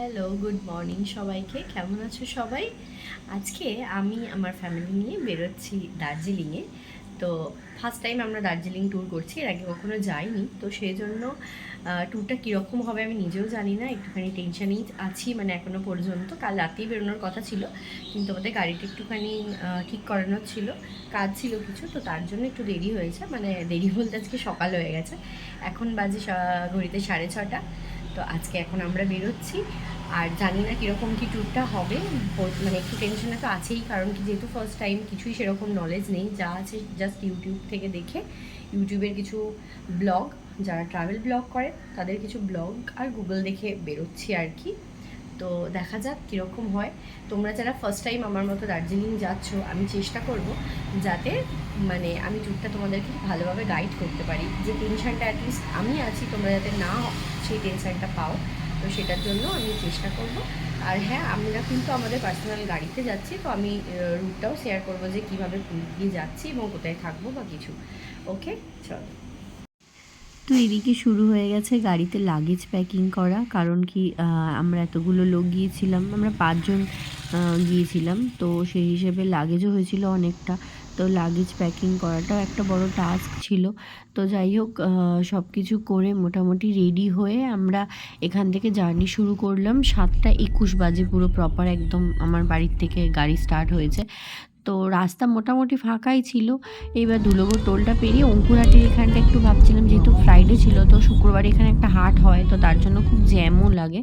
Hello good morning সবাইকে। কেমন আছো সবাই? আজকে আমি আমার ফ্যামিলি নিয়ে বেরোচ্ছি দার্জিলিংয়ে। তো ফার্স্ট টাইম আমরা দার্জিলিং ট্যুর করছি, এর আগে কখনো যাইনি। তো সেই জন্য ট্যুরটা কীরকম হবে আমি নিজেও জানি না, একটুখানি টেনশানেই আছি মানে এখনও পর্যন্ত। কাল রাতেই বেরোনোর কথা ছিল, কিন্তু আমাদের গাড়িটা একটুখানি ঠিক করানোর ছিল, কাজ ছিল কিছু, তো তার জন্য একটু দেরি হয়েছে। মানে দেরি বলতে আজকে সকাল হয়ে গেছে। এখন বাজে ঘড়িতে সাড়ে ছটা। তো আজকে এখন আমরা বেরোচ্ছি। আর জানি না কীরকম কী ট্যুরটা হবে। মানে একটু টেনশনে তো আছেই, কারণ কি যেহেতু ফার্স্ট টাইম কিছুই সেরকম নলেজ নেই। যা আছে জাস্ট ইউটিউব থেকে দেখে। ইউটিউবের কিছু ব্লগ যারা ট্রাভেল ব্লগ করে, তাদের কিছু ব্লগ আর গুগল দেখে বেরোচ্ছি আর কি। তো দেখা যাক কীরকম হয়। তোমরা যারা ফার্স্ট টাইম আমার মতো দার্জিলিং যাচ্ছ, আমি চেষ্টা করব যাতে মানে আমি ট্যুরটা তোমাদেরকে ভালোভাবে গাইড করতে পারি। যে টেনশনটা অ্যাটলিস্ট আমি আছি, তোমরা যাতে না সেই টেনশানটা পাও। তো সেটার জন্য আমি চেষ্টা করব। আর হ্যাঁ আমরা কিন্তু আমাদের পার্সোনাল গাড়িতে যাচ্ছি, তো আমি রুটটাও শেয়ার করব যে কীভাবে গিয়ে যাচ্ছি এবং কোথায় থাকব বা কিছু। ওকে চলো। তো এদিকে শুরু হয়ে গেছে গাড়িতে লাগেজ প্যাকিং করা। কারণ কি আমরা এতগুলো লোক গিয়েছিলাম, আমরা পাঁচজন গিয়েছিলাম। তো সেই হিসেবে লাগেজও হয়েছিল অনেকটা। তো লাগেজ প্যাকিং করাটাও একটা বড় টাস্ক ছিল। তো যাই হোক সব কিছু করে মোটামুটি রেডি হয়ে আমরা এখান থেকে জার্নি শুরু করলাম। সাতটা একুশ বাজে পুরো প্রপার একদম আমার বাড়ির থেকে গাড়ি স্টার্ট হয়েছে। তো রাস্তা মোটামুটি ফাঁকাই ছিল। এইবার দুলগো টোলটা পেরিয়ে অঙ্কুরহাটির এখানটা একটু ভাবছিলাম, যেহেতু ফ্রাইডে ছিল, তো শুক্রবার এখানে একটা হাট হয়, তো তার জন্য খুব জ্যামও লাগে।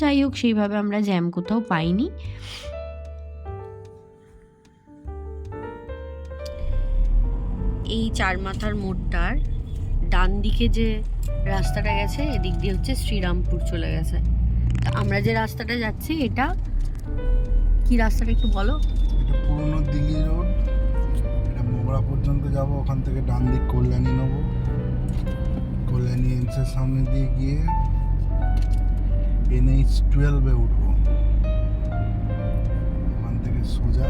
যাই হোক, সেইভাবে আমরা জ্যাম কোথাও পাইনি। এই চার মাথার মোড়টার ডান দিকে যে রাস্তাটা গেছে, এদিক দিয়ে হচ্ছে শ্রীরামপুর চলে গেছে। তা আমরা যে রাস্তাটা যাচ্ছি, এটা কি রাস্তাটা একটু বলো? পুরনো দিল্লি রোড। এটা মোগরা পর্যন্ত যাব ওখান থেকে ডান দিক কল্যাণী নেব। কল্যাণী এমসের সামনে দিয়ে গিয়ে এনএইচ টুয়েলভে উঠবো। ওখান থেকে সোজা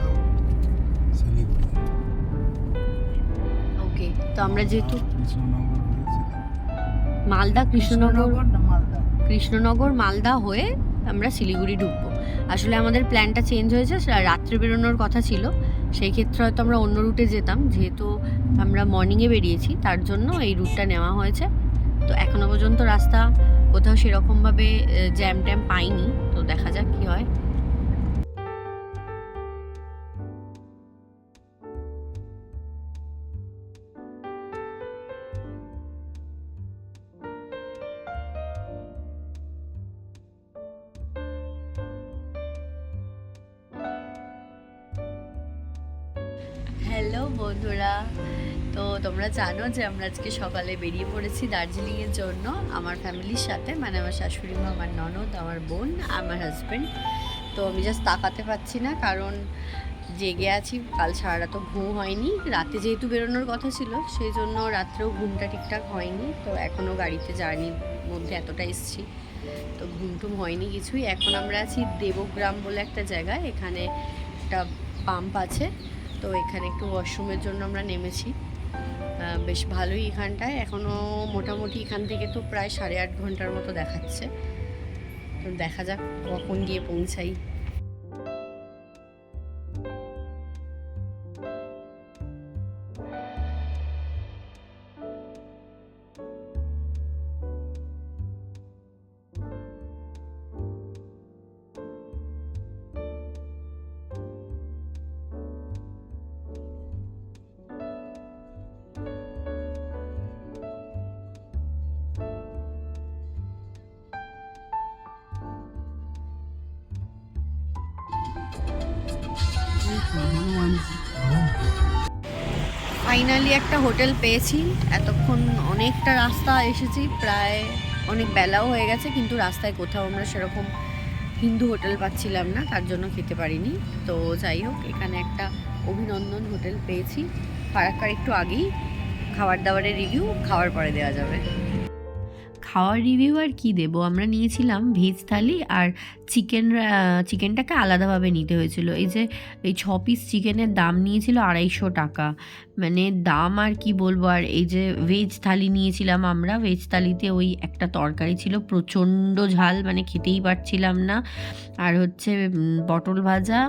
শিলিগুড়ি। ওকে তো আমরা যেহেতু কৃষ্ণনগর মালদা কৃষ্ণনগর মালদা? কৃষ্ণনগর মালদা হয়ে আমরা শিলিগুড়ি ঢুকবো। আসলে আমাদের প্ল্যানটা চেঞ্জ হয়েছে রাত্রে বেরোনোর কথা ছিল। সেই ক্ষেত্রে হয়তো আমরা অন্য রুটে যেতাম, যেহেতু আমরা মর্নিংয়ে বেরিয়েছি, তার জন্য এই রুটটা নেওয়া হয়েছে। তো এখনও পর্যন্ত রাস্তা কোথাও সেরকমভাবে জ্যাম ট্যাম পাইনি, তো দেখা যাক কী হয়। বন্ধুরা। তো তোমরা জানো যে আমরা আজকে সকালে বেরিয়ে পড়েছি দার্জিলিংয়ের জন্য আমার ফ্যামিলির সাথে মানে আমার শাশুড়ি মা, আমার ননদ, আমার বোন, আমার হাজব্যান্ড তো আমি জাস্ট তাকাতে পাচ্ছি না কারণ জেগে আছি, কাল সারা রাত ঘুম হয়নি। রাতে যেহেতু বেরোনোর কথা ছিল, সেই জন্য রাত্রেও ঘুমটা ঠিকঠাক হয়নি। তো এখনও গাড়িতে জার্নির মধ্যে এতটা এসছি, তো ঘুম টুম হয়নি কিছুই। এখন আমরা আছি দেবগ্রাম বলে একটা জায়গায়, এখানে একটা পাম্প আছে। তো এখানে একটু ওয়াশরুমের জন্য আমরা নেমেছি। বেশ ভালোই এখানটায়। এখনও মোটামুটি এখান থেকে তো প্রায় সাড়ে আট ঘণ্টার মতো দেখাচ্ছে। তো দেখা যাক কখন গিয়ে পৌঁছাই। ফাইনালি একটা হোটেল পেয়েছি। এতক্ষণ অনেকটা রাস্তা এসেছি, প্রায় অনেক বেলাও হয়ে গেছে, কিন্তু রাস্তায় কোথাও আমরা সেরকম হিন্দু হোটেল পাচ্ছিলাম না, তার জন্য খেতে পারিনি। তো যাই হোক, এখানে একটা অভিনন্দন হোটেল পেয়েছি। ফারাক্কার একটু আগেই খাবার দাবারের রিভিউ খাওয়ার পরে দেওয়া যাবে। খাওয়ার রিভিউ আর কি দেব? আমরা নিয়েছিলাম ভেজ থালি আর চিকেন চিকেনটাকে আলাদাভাবে নিতে হয়েছিল। এই যে, এই ছ পিস চিকেনের দাম নিয়েছিল আড়াইশো টাকা। মানে দাম আর কি বলব? আর এই যে ভেজ থালি নিয়েছিলাম আমরা ভেজ থালিতে ওই একটা তরকারি ছিল, প্রচণ্ড ঝাল মানে খেতেই পারছিলাম না। আর হচ্ছে পটল ভাজা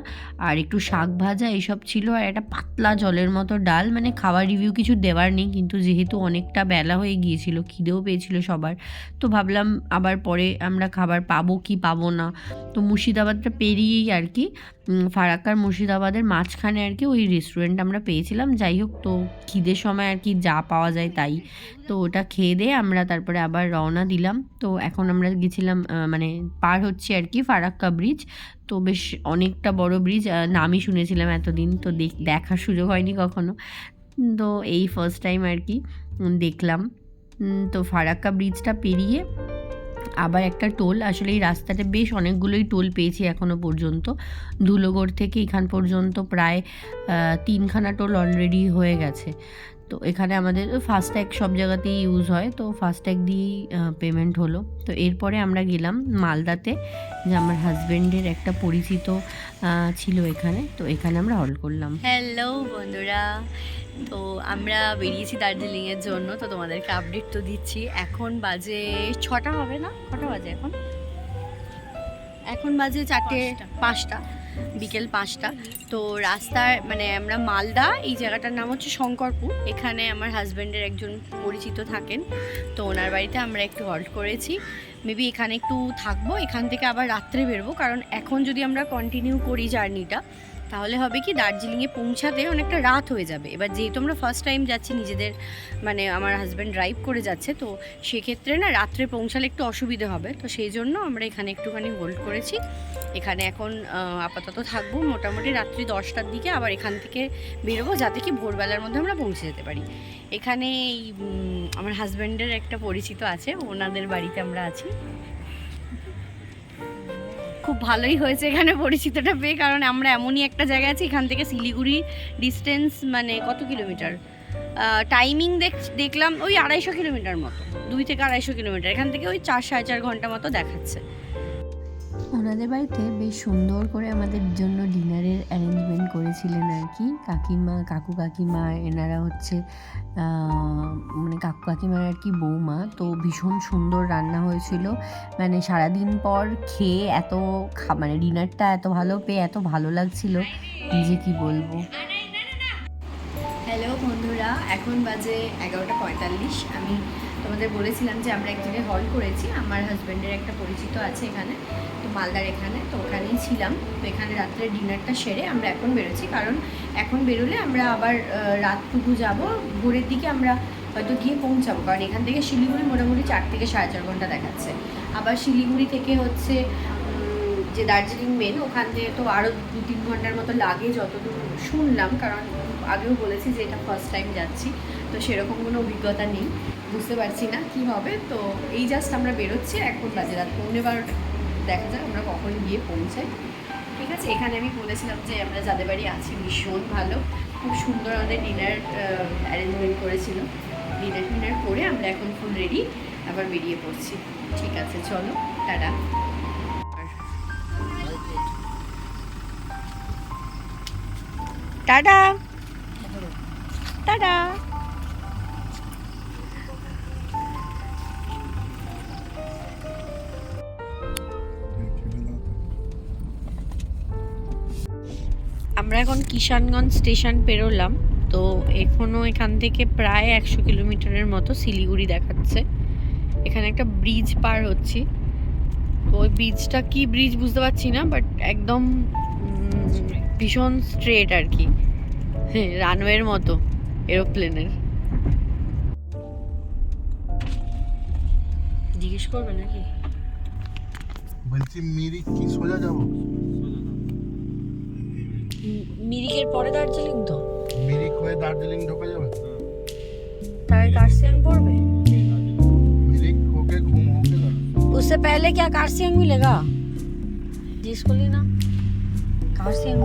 আর একটু শাক ভাজা এইসব ছিল আর একটা পাতলা জলের মতো ডাল। মানে খাওয়ার রিভিউ কিছু দেওয়ার নেই, কিন্তু যেহেতু অনেকটা বেলা হয়ে গিয়েছিল, খিদেও পেয়েছিল সবার। তো ভাবলাম আবার পরে আমরা খাবার পাবো কি পাবো না। তো মুর্শিদাবাদটা পেরিয়েই আর কি ফারাক্কার মুর্শিদাবাদের মাঝখানে আর কি ওই রেস্টুরেন্ট আমরা পেয়েছিলাম। যাই হোক, তো খিদের সময় আর কি যা পাওয়া যায় তাই। তো ওটা খেয়ে দিয়ে আমরা তারপরে আবার রওনা দিলাম। তো এখন আমরা গেছিলাম মানে পার হচ্ছে আর কি ফারাক্কা ব্রিজ তো বেশ অনেকটা বড় ব্রিজ নামই শুনেছিলাম এতদিন, তো দেখ- দেখার সুযোগ হয়নি কখনো। তো এই ফার্স্ট টাইম আর কি দেখলাম। তো ফারাক্কা ব্রিজটা পেরিয়ে আবার একটা টোল। আসলে এই রাস্তাটা বেশ অনেকগুলোই টোল পেয়েছি এখনও পর্যন্ত। ধুলোগড় থেকে এখান পর্যন্ত প্রায় তিনখানা টোল অলরেডি হয়ে গেছে। তো এখানে আমাদের ফাস্ট্যাগ সব জায়গাতেই ইউজ হয়। তো ফাস্ট্যাগ দিয়েই পেমেন্ট হলো। তো এরপরে আমরা গেলাম মালদাতে, যে আমার হাজব্যান্ডের একটা পরিচিত ছিল এখানে। তো এখানে আমরা হল করলাম। হ্যালো বন্ধুরা তো আমরা বেরিয়েছি দার্জিলিংয়ের জন্য তো তোমাদেরকে আপডেট তো দিচ্ছি। এখন বাজে ছটা হবে না? কটা বাজে এখন? এখন বাজে চারটে পাঁচটা। বিকেল পাঁচটা। তো রাস্তার মানে আমরা মালদা এই জায়গাটার নাম হচ্ছে শঙ্করপুর। এখানে আমার হাজব্যান্ডের একজন পরিচিত থাকেন তো ওনার বাড়িতে আমরা একটু হল্ট করেছি। মেবি এখানে একটু থাকব এখান থেকে আবার রাত্রে বেরবো কারণ এখন যদি আমরা কন্টিনিউ করি জার্নিটা তাহলে হবে কি দার্জিলিংয়ে পৌঁছাতে অনেকটা রাত হয়ে যাবে। এবার যেহেতু আমরা ফার্স্ট টাইম যাচ্ছি, নিজেদের মানে আমার হাজব্যান্ড ড্রাইভ করে যাচ্ছে, তো সেক্ষেত্রে না রাত্রে পৌঁছালে একটু অসুবিধে হবে। তো সেই জন্য আমরা এখানে একটুখানি হোল্ড করেছি। এখানে এখন আপাতত থাকব। মোটামুটি রাত্রি দশটার দিকে আবার এখান থেকে বেরোবো, যাতে কি ভোরবেলার মধ্যে আমরা পৌঁছে যেতে পারি। এখানে আমার হাজব্যান্ডের একটা পরিচিত আছে, ওনাদের বাড়িতে আমরা আছি। খুব ভালোই হয়েছে এখানে পরিচিতটা পেয়ে, কারণ আমরা এমনই একটা জায়গায় আছি, এখান থেকে শিলিগুড়ি ডিস্টেন্স মানে কত কিলোমিটার টাইমিং দেখ, দেখলাম ওই আড়াইশো কিলোমিটার মতো, দুই থেকে আড়াইশো কিলোমিটার এখান থেকে ওই চার, সাড়ে চার ঘণ্টা মতো দেখাচ্ছে। ওনাদের বাড়িতে বেশ সুন্দর করে আমাদের জন্য ডিনারের অ্যারেঞ্জমেন্ট করেছিলেন আর কি। কাকিমা, কাকু কাকিমা, এনারা হচ্ছে মানে কাকু কাকিমার আর কি বৌমা। তো ভীষণ সুন্দর রান্না হয়েছিল। মানে সারাদিন পর খেয়ে এত মানে ডিনারটা এত ভালো পেয়ে এত ভালো লাগছিল নিজে কি বলব। হ্যালো বন্ধুরা, এখন বাজে এগারোটা পঁয়তাল্লিশ। আমি তোমাদের বলেছিলাম যে আমরা এক জায়গায় হল করেছি। আমার হাজব্যান্ডের একটা পরিচিত আছে এখানে। মালদার এখানে, তো ওখানেই ছিলাম। তো এখানে রাত্রে ডিনারটা সেরে আমরা এখন বেরোচ্ছি। কারণ এখন বেরোলে আমরা আবার রাতটুকু যাব। ভোরের দিকে আমরা হয়তো গিয়ে পৌঁছাবো। কারণ এখান থেকে শিলিগুড়ি মোটামুটি চার থেকে সাড়ে চার ঘণ্টা দেখাচ্ছে। আবার শিলিগুড়ি থেকে হচ্ছে যে দার্জিলিং মেন ওখান থেকে তো আরও দু তিন ঘণ্টার মতো লাগে যতদূর শুনলাম। কারণ আগেও বলেছি যে এটা ফার্স্ট টাইম যাচ্ছি। তো সেরকম কোনো অভিজ্ঞতা নেই। বুঝতে পারছি না কি হবে। তো এই জাস্ট আমরা বেরোচ্ছি এখন বাজে রাত পৌনে বারোটা। দেখা যাক আমরা কখন গিয়ে পৌঁছাই। ঠিক আছে, এখানে আমি বলেছিলাম যে আমরা যাদের বাড়ি আছি ভীষণ ভালো। খুব সুন্দর আমাদের ডিনার অ্যারেঞ্জমেন্ট করেছিল। ডিনার টিনার করে আমরা এখন ফুল রেডি আবার বেরিয়ে পড়ছি। ঠিক আছে, চলো, টাটা। টাটা। টাটা। আমরা এখন কিষানগঞ্জ স্টেশন পেরোলাম, তো এখনও এখান থেকে প্রায় একশো কিলোমিটারের মতো শিলিগুড়ি দেখাচ্ছে। এখানে একটা ব্রিজ পার হচ্ছি। ওই ব্রিজটা কি ব্রিজ বুঝতে পারছি না বাট একদম ভীষণ স্ট্রেট আর কি। রানওয়ের মতো এরোপ্লেনের জিজ্ঞেস করবে নাকি? বলছি, মিরিক কি সোজা যাব? মিরিকের পরে দার্জিলিং তো। মিরিক হয়ে দার্জিলিং ঢোকা যাবে? তাহলে কার্সিয়াং পড়বে? মিরিক होके घूम होके उससे पहले क्या कार्सियांग मिलेगा? जिसको लेना। कार्सियांग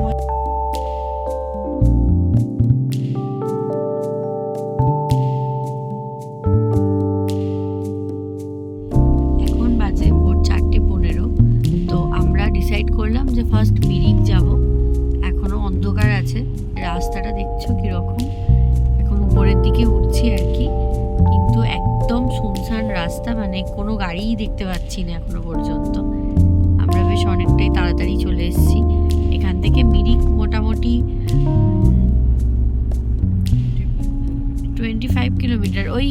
এখন যে ফার্স্ট রাস্তা মানে কোনো গাড়িই দেখতে পাচ্ছি না এখনও পর্যন্ত। আমরা বেশ অনেকটাই তাড়াতাড়ি চলে এসেছি। এখান থেকে মিরিক মোটামুটি টোয়েন্টি ফাইভ কিলোমিটার ওই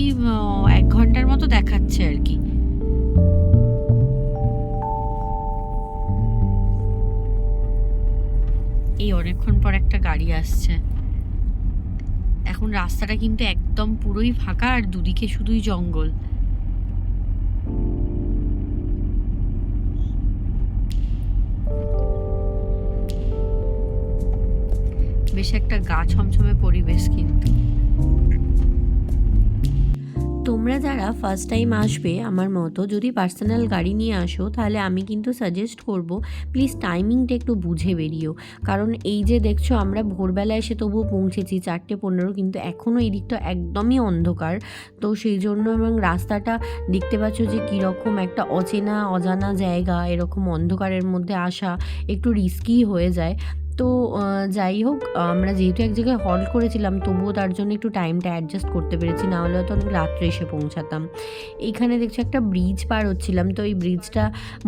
এক ঘণ্টার মতো দেখাচ্ছে আর কি। এই অনেকক্ষণ পর একটা গাড়ি আসছে। এখন রাস্তাটা কিন্তু একদম পুরোই ফাঁকা আর দুদিকে শুধুই জঙ্গল। বেশ একটা গা ছমছমে পরিবেশ কিন্তু। তোমরা যারা ফার্স্ট টাইম আসবে, আমার মতো যদি পার্সোনাল গাড়ি নিয়ে আসো, তাহলে আমি কিন্তু সাজেস্ট করব প্লিজ টাইমিংটা একটু বুঝে বেরিও। কারণ এই যে দেখছ, আমরা ভোরবেলা এসে তবুও পৌঁছেছি, চারটে পনেরো, কিন্তু এখনও এই দিকটা একদমই অন্ধকার। তো সেই জন্য এবং রাস্তাটা দেখতে পাচ্ছ যে কীরকম একটা অচেনা, অজানা জায়গা, এরকম অন্ধকারের মধ্যে আসা একটু রিস্কি হয়ে যায়। তো যাই হোক, আমরা যেহেতু এক জায়গায় হল্ট করেছিলাম, তবুও তার জন্য একটু টাইমটা অ্যাডজাস্ট করতে পেরেছি, না হলে হয়তো অনেক রাত্রে এসে পৌঁছাতাম। এখানে দেখছি একটা ব্রিজ পার হচ্ছিলাম, তো এই ব্রিজটা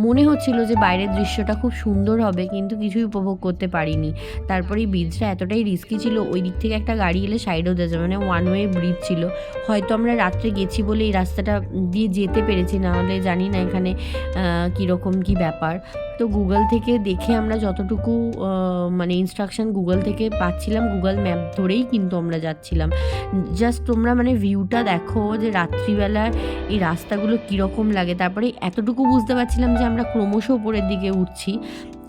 মনে হচ্ছিল যে বাইরের দৃশ্যটা খুব সুন্দর হবে, কিন্তু কিছুই উপভোগ করতে পারিনি। তারপরে এই ব্রিজটা এতটাই রিস্কি ছিল, ওই দিক থেকে একটা গাড়ি এলে সাইডেও যাচ্ছে মানে ওয়ান ওয়ে ব্রিজ ছিল। হয়তো আমরা রাত্রে গেছি বলে এই রাস্তাটা দিয়ে যেতে পেরেছি, না হলে জানি না এখানে কীরকম কী ব্যাপার। তো গুগল থেকে দেখে আমরা যতটুকু মানে ইনস্ট্রাকশন গুগল থেকে পাচ্ছিলাম গুগল ম্যাপ ধরেই কিন্তু আমরা যাচ্ছিলাম। জাস্ট তোমরা মানে ভিউটা দেখো যে রাত্রিবেলায় এই রাস্তাগুলো কীরকম লাগে। তারপরে এতটুকু বুঝতে পারছিলাম যে আমরা ক্রমশ উপরের দিকে উঠছি।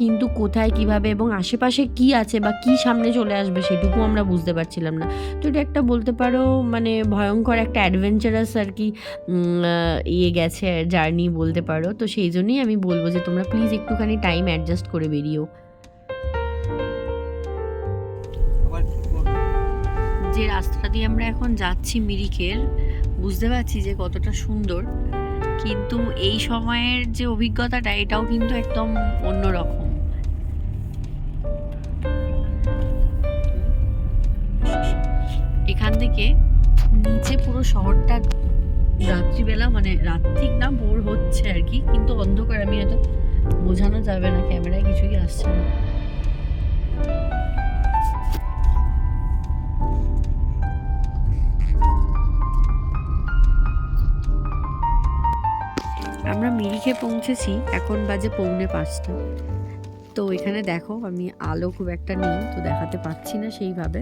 কিন্তু কোথায় কীভাবে এবং আশেপাশে কি আছে বা কি সামনে চলে আসবে সেটুকু আমরা বুঝতে পারছিলাম না। তো এটা একটা বলতে পারো মানে ভয়ঙ্কর একটা অ্যাডভেঞ্চারাস আর কি ইয়ে গেছে জার্নি বলতে পারো। তো সেই জন্যই আমি বলব যে তোমরা প্লিজ একটুখানি টাইম অ্যাডজাস্ট করে বেরিও। যে রাস্তাটা দিয়ে আমরা এখন যাচ্ছি মিরিকের বুঝতে পারছি যে কতটা সুন্দর। কিন্তু এই সময়ের যে অভিজ্ঞতাটা এটাও কিন্তু একদম অন্যরকম। এখান থেকে নিচে পুরো শহরটা রাত্রিবেলা মানে রাত্রিক না, ভোর হচ্ছে আর কি, কিন্তু অন্ধকার, আমি হয়তো বোঝানো যাবে না, ক্যামেরায় কিছুই আসছে না। আমরা মিরিখে পৌঁছেছি, এখন বাজে পৌনে পাঁচটা। তো এখানে দেখো, আমি আলো খুব একটা নেই, তো দেখাতে পাচ্ছি না সেইভাবে।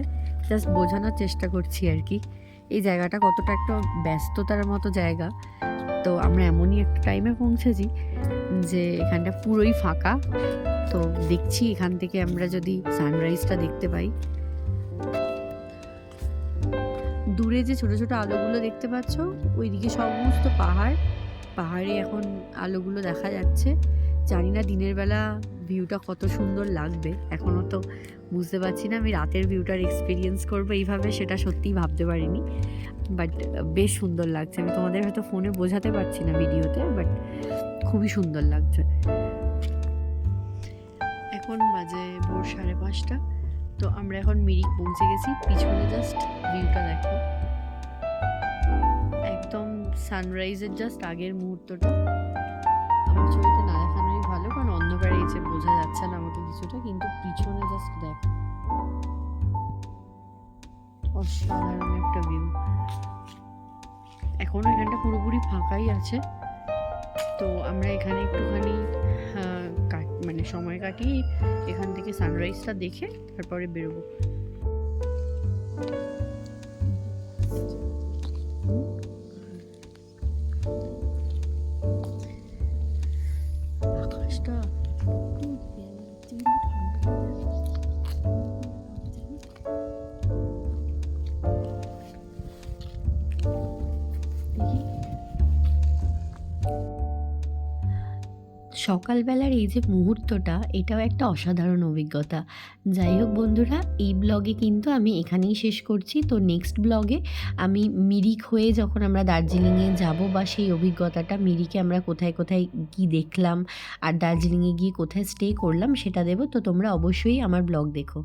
জাস্ট বোঝানোর চেষ্টা করছি আর কি। এই জায়গাটা কতটা একটা ব্যস্ততার মতো জায়গা। তো আমরা এমনই একটা টাইমে পৌঁছেছি যে এখানটা পুরোই ফাঁকা। তো দেখছি এখান থেকে আমরা যদি সানরাইজটা দেখতে পাই। দূরে যে ছোট ছোট আলোগুলো দেখতে পাচ্ছ, ওইদিকে সমস্ত পাহাড়। পাহাড়ে এখন আলোগুলো দেখা যাচ্ছে। জানি না দিনের বেলা ভিউটা কত সুন্দর লাগবে। এখনও তো বুঝতে পারছি না আমি রাতের ভিউটার এক্সপিরিয়েন্স করব এইভাবে সেটা সত্যিই ভাবতে পারিনি। বাট বেশ সুন্দর লাগছে। আমি তোমাদের হয়তো ফোনে বোঝাতে পারছি না ভিডিওতে বাট খুবই সুন্দর লাগছে। এখন বাজে ভোর সাড়ে পাঁচটা। তো আমরা এখন মিরিক পৌঁছে গেছি। পিছনে জাস্ট ভিউটা দেখো। একদম সানরাইজের জাস্ট আগের মুহূর্তটা। আমার ছবিটা না দেখানোই অন্ধকারে এসে বোঝা যাচ্ছে না আমাকে কিছুটা, কিন্তু পিছনে জাস্ট দেখ। অসাধারণ একটা ভিউ এখনও এখানটা পুরোপুরি ফাঁকাই আছে। তো আমরা এখানে একটুখানি মানে সময় কাটিয়ে এখান থেকে সানরাইজটা দেখে তারপরে বেরোবো। সকালবেলার এই যে মুহূর্তটা, এটাও একটা অসাধারণ অভিজ্ঞতা। যাই হোক বন্ধুরা, এই ব্লগে কিন্তু আমি এখানেই শেষ করছি। তো নেক্সট ব্লগে আমি মিরিক হয়ে যখন আমরা দার্জিলিংয়ে যাব বা সেই অভিজ্ঞতাটা মিরিকে আমরা কোথায় কোথায় কি দেখলাম আর দার্জিলিংয়ে গিয়ে কোথায় স্টে করলাম সেটা দেবো, তো তোমরা অবশ্যই আমার ব্লগ দেখো।